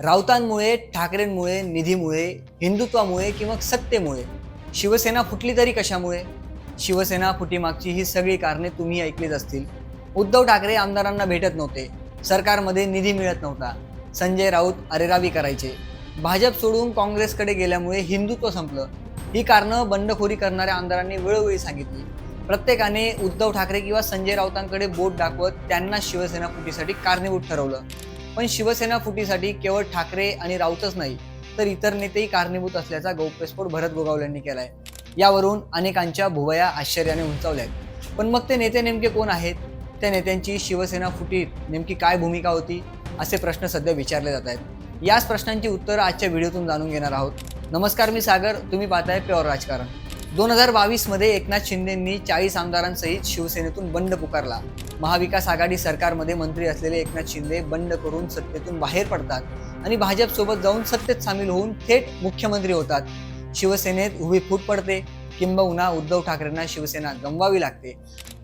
राऊतांमुळे ठाकरेंमुळे निधीमुळे हिंदुत्वामुळे किंवा सत्तेमुळे. शिवसेना फुटली तरी कशामुळे? शिवसेना फुटीमागची ही सगळी कारणे तुम्ही ऐकलीच असतील. उद्धव ठाकरे आमदारांना भेटत नव्हते. सरकारमध्ये निधी मिळत नव्हता. संजय राऊत अरेरावी करायचे. भाजप सोडून काँग्रेसकडे गेल्यामुळे हिंदुत्व संपलं. ही कारणं बंडखोरी करणाऱ्या आमदारांनी वेळोवेळी सांगितली. प्रत्येकाने उद्धव ठाकरे किंवा संजय राऊतांकडे बोट दाखवत त्यांना शिवसेना फुटीसाठी कारणीभूत ठरवलं. पण शिवसेना फुटीसाठी केवळ ठाकरे आणि राऊतच नाही तर इतर नेतेही कारणीभूत असल्याचा गौप्यस्फोट भरत गोगावलेंनी केलाय. यावरून अनेकांच्या भुवया आश्चर्याने उंचावल्यात. पण मग ते नेते नेमके कोण आहेत? त्या नेत्यांची शिवसेना फुटीत नेमकी काय भूमिका होती? असे प्रश्न सध्या विचारले जात आहेत. याच प्रश्नांची उत्तरं आजच्या व्हिडिओतून जाणून घेणार आहोत. नमस्कार मी सागर. तुम्ही पाहताय प्युअर राजकारण. दोन हजार बावीसमध्ये एकनाथ शिंदेंनी चाळीस आमदारांसहित शिवसेनेतून बंड पुकारला. महाविकास आघाडी सरकारमध्ये मंत्री असलेले एकनाथ शिंदे बंड करून सत्तेतून बाहेर पडतात आणि भाजपसोबत जाऊन सत्तेत सामील होऊन थेट मुख्यमंत्री होतात. शिवसेनेत उभी फूट पडते. किंबहुना उद्धव ठाकरेंना शिवसेना गमवावी लागते.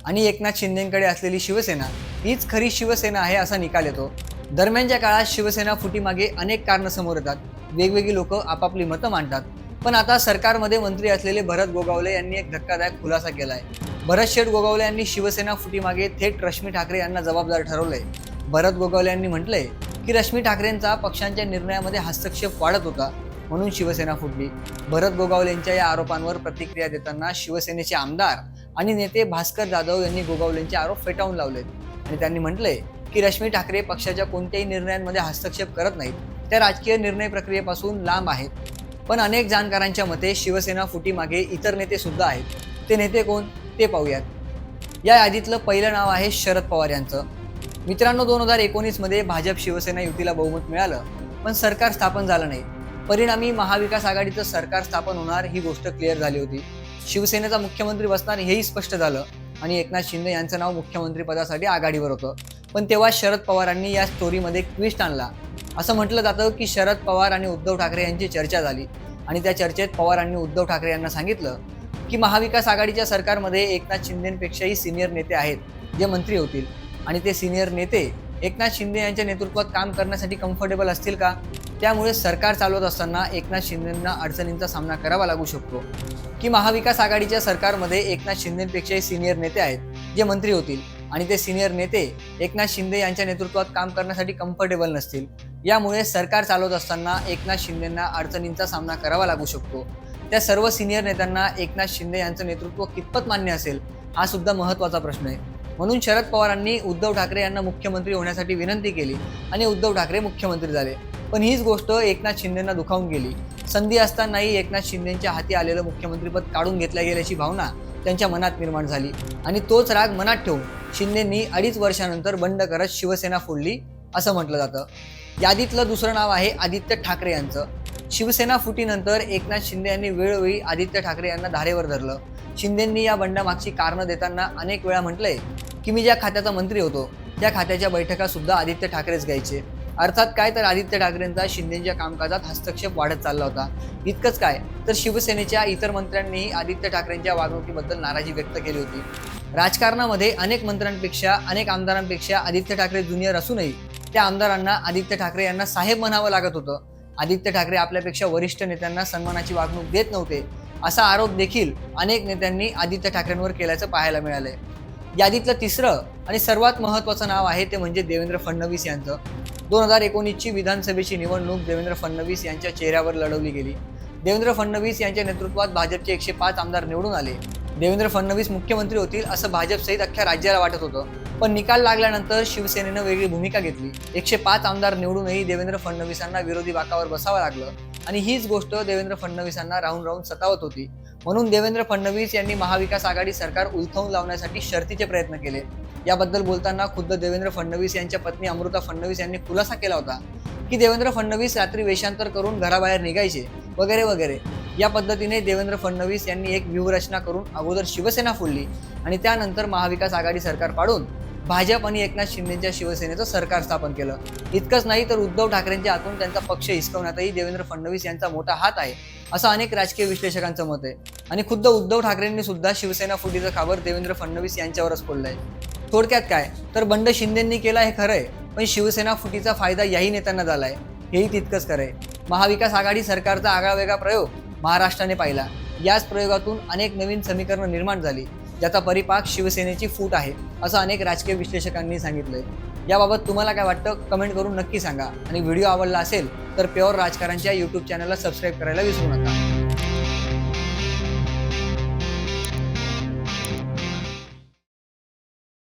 आणि एकनाथ शिंदेकडे असलेली शिवसेना हीच खरी शिवसेना आहे असा निकाल येतो. दरम्यानच्या काळात शिवसेना फुटीमागे अनेक कारणं समोर येतात. वेगवेगळी लोक आपापली मतं मांडतात. पण आता सरकारमध्ये मंत्री असलेले भरत गोगावले यांनी एक धक्कादायक खुलासा केला आहे भरत शेठ गोगावले यांनी शिवसेना फुटीमागे थेट रश्मी ठाकरे यांना जबाबदार ठरवलंय. भरत गोगावले यांनी म्हटलंय की रश्मी ठाकरेंचा पक्षांच्या निर्णयामध्ये हस्तक्षेप वाढत होता म्हणून शिवसेना फुटली. भरत गोगावलेंच्या या आरोपांवर प्रतिक्रिया देताना शिवसेनेचे आमदार आणि नेते भास्कर जाधव यांनी गोगावलेंचे आरोप फेटाळून लावलेत. आणि त्यांनी म्हटलंय की रश्मी ठाकरे पक्षाच्या कोणत्याही निर्णयांमध्ये हस्तक्षेप करत नाहीत. त्या राजकीय निर्णय प्रक्रियेपासून लांब आहेत. पण अनेक जाणकारांच्या मते शिवसेना फुटीमागे इतर नेते सुद्धा आहेत. ते नेते कोण? ते पाहूयात. या यादीतलं पहिलं नाव आहे शरद पवार यांचं. मित्रांनो दोन हजार एकोणीसमध्ये भाजप शिवसेना युतीला बहुमत मिळालं पण सरकार स्थापन झालं नाही. परिणामी महाविकास आघाडीचं सरकार स्थापन होणार ही गोष्ट क्लिअर झाली होती. शिवसेनेचा मुख्यमंत्री बसणार हेही स्पष्ट झालं आणि एकनाथ शिंदे यांचं नाव मुख्यमंत्रीपदासाठी आघाडीवर होतं. पण तेव्हा शरद पवारांनी या स्टोरीमध्ये क्विस्ट ट्विस्ट आणला. असं म्हटलं जातं की शरद पवार आणि उद्धव ठाकरे यांची चर्चा झाली. आणि त्या चर्चेत पवारांनी उद्धव ठाकरे यांना सांगितलं की महाविकास आघाडीच्या सरकारमध्ये एकनाथ शिंदेपेक्षाही सिनियर नेते आहेत जे मंत्री होतील. आणि ते सिनियर नेते एकनाथ शिंदे यांच्या नेतृत्वात काम करण्यासाठी कम्फर्टेबल असतील का? त्यामुळे सरकार चालवत असताना एकनाथ शिंदेंना अडचणींचा सामना करावा लागू शकतो. की महाविकास आघाडीच्या सरकारमध्ये एकनाथ शिंदेपेक्षाही सिनियर नेते आहेत जे मंत्री होतील. आणि ते सिनियर नेते एकनाथ शिंदे यांच्या नेतृत्वात काम करण्यासाठी कम्फर्टेबल नसतील. यामुळे सरकार चालवत असताना एकनाथ शिंदेंना अडचणींचा सामना करावा लागू शकतो. त्या सर्व सिनियर नेत्यांना एकनाथ शिंदे यांचं नेतृत्व कितपत मान्य असेल हा सुद्धा महत्त्वाचा प्रश्न आहे. म्हणून शरद पवारांनी उद्धव ठाकरे यांना मुख्यमंत्री होण्यासाठी विनंती केली आणि उद्धव ठाकरे मुख्यमंत्री झाले. पण हीच गोष्ट एकनाथ शिंदेंना दुखावून गेली. संधी असतानाही एकनाथ शिंदेच्या हाती आलेलं मुख्यमंत्रीपद काढून घेतल्या गेल्याची भावना त्यांच्या मनात निर्माण झाली. आणि तोच राग मनात ठेवून शिंदेंनी अडीच वर्षानंतर बंड करत शिवसेना फोडली असं म्हटलं जातं. यादीतलं दुसरं नाव आहे आदित्य ठाकरे यांचं. शिवसेना फुटीनंतर एकनाथ शिंदे यांनी वेळोवेळी आदित्य ठाकरे यांना धारेवर धरलं. शिंदेंनी या बंडामागची कारणं देताना अनेक वेळा म्हटलंय की मी ज्या खात्याचा मंत्री होतो त्या खात्याच्या बैठका सुद्धा आदित्य ठाकरेच घ्यायचे. अर्थात काय तर आदित्य ठाकरेंचा शिंदेच्या कामकाजात हस्तक्षेप वाढत चालला होता. इतकंच काय तर शिवसेनेच्या इतर मंत्र्यांनीही आदित्य ठाकरेंच्या वागणुकीबद्दल नाराजी व्यक्त केली होती. राजकारणामध्ये अनेक मंत्र्यांपेक्षा अनेक आमदारांपेक्षा आदित्य ठाकरे ज्युनियर असूनही त्या आमदारांना आदित्य ठाकरे यांना साहेब म्हणावं लागत होतं. आदित्य ठाकरे आपल्यापेक्षा वरिष्ठ नेत्यांना सन्मानाची वागणूक देत नव्हते. असा आरोप देखील अनेक नेत्यांनी आदित्य ठाकरेंवर केल्याचं पाहायला मिळालंय. यादीतलं तिसरं आणि सर्वात महत्त्वाचं नाव आहे ते म्हणजे देवेंद्र फडणवीस यांचं. दोन हजार एकोणीसची विधानसभेची निवडणूक देवेंद्र फडणवीस यांच्या चेहऱ्यावर लढवली गेली. देवेंद्र फडणवीस यांच्या नेतृत्वात भाजपचे एकशे पाच आमदार निवडून आले. देवेंद्र फडणवीस मुख्यमंत्री होतील असं भाजपसहित अख्ख्या राज्याला वाटत होतं. पण निकाल लागल्यानंतर शिवसेनेनं वेगळी भूमिका घेतली. एकशे पाच आमदार निवडूनही देवेंद्र फडणवीसांना विरोधी बाकावर बसावं लागलं. आणि हीच गोष्ट देवेंद्र फडणवीसांना राहून राहून सतावत होती. म्हणून देवेंद्र फडणवीस यांनी महाविकास आघाडी सरकार उलथवून लावण्यासाठी शर्तीचे प्रयत्न केले. याबद्दल बोलताना खुद्द देवेंद्र फडणवीस यांच्या पत्नी अमृता फडणवीस यांनी खुलासा केला होता की देवेंद्र फडणवीस रात्री वेषांतर करून घराबाहेर निघायचे वगैरे वगैरे. या पद्धतीने देवेंद्र फडणवीस यांनी एक व्यूहरचना करून अगोदर शिवसेना फोडली आणि त्यानंतर महाविकास आघाडी सरकार पाडून भाजप आणि एकनाथ शिंदेच्या शिवसेनेचं सरकार स्थापन केलं. इतकंच नाही तर उद्धव ठाकरेंच्या हातून त्यांचा पक्ष हिसकवण्यातही देवेंद्र फडणवीस यांचा मोठा हात आहे असं अनेक राजकीय विश्लेषकांचं मत आहे. आणि खुद्द उद्धव ठाकरेंनी सुद्धा शिवसेना फुटीचं खाबर देवेंद्र फडणवीस यांच्यावरच फोडलंय. थोडक्यात काय? तर बंड शिंदेंनी केला हे खरं आहे पण शिवसेना फुटीचा फायदा याही नेत्यांना झालाय. हेही तितकंच खरं आहे महाविकास आघाडी सरकारचा आगळावेगळा प्रयोग महाराष्ट्राने पाहिला. याच प्रयोगातून अनेक नवीन समीकरणं निर्माण झाली. ज्याचा परिपाक शिवसेनेची फूट आहे असं अनेक राजकीय विश्लेषकांनी सांगितलंय. याबाबत तुम्हाला काय वाटतं? कमेंट करून नक्की सांगा. आणि व्हिडिओ आवडला असेल तर प्युअर राजकारणच्या यूट्यूब चॅनलला सबस्क्राईब करायला विसरू नका.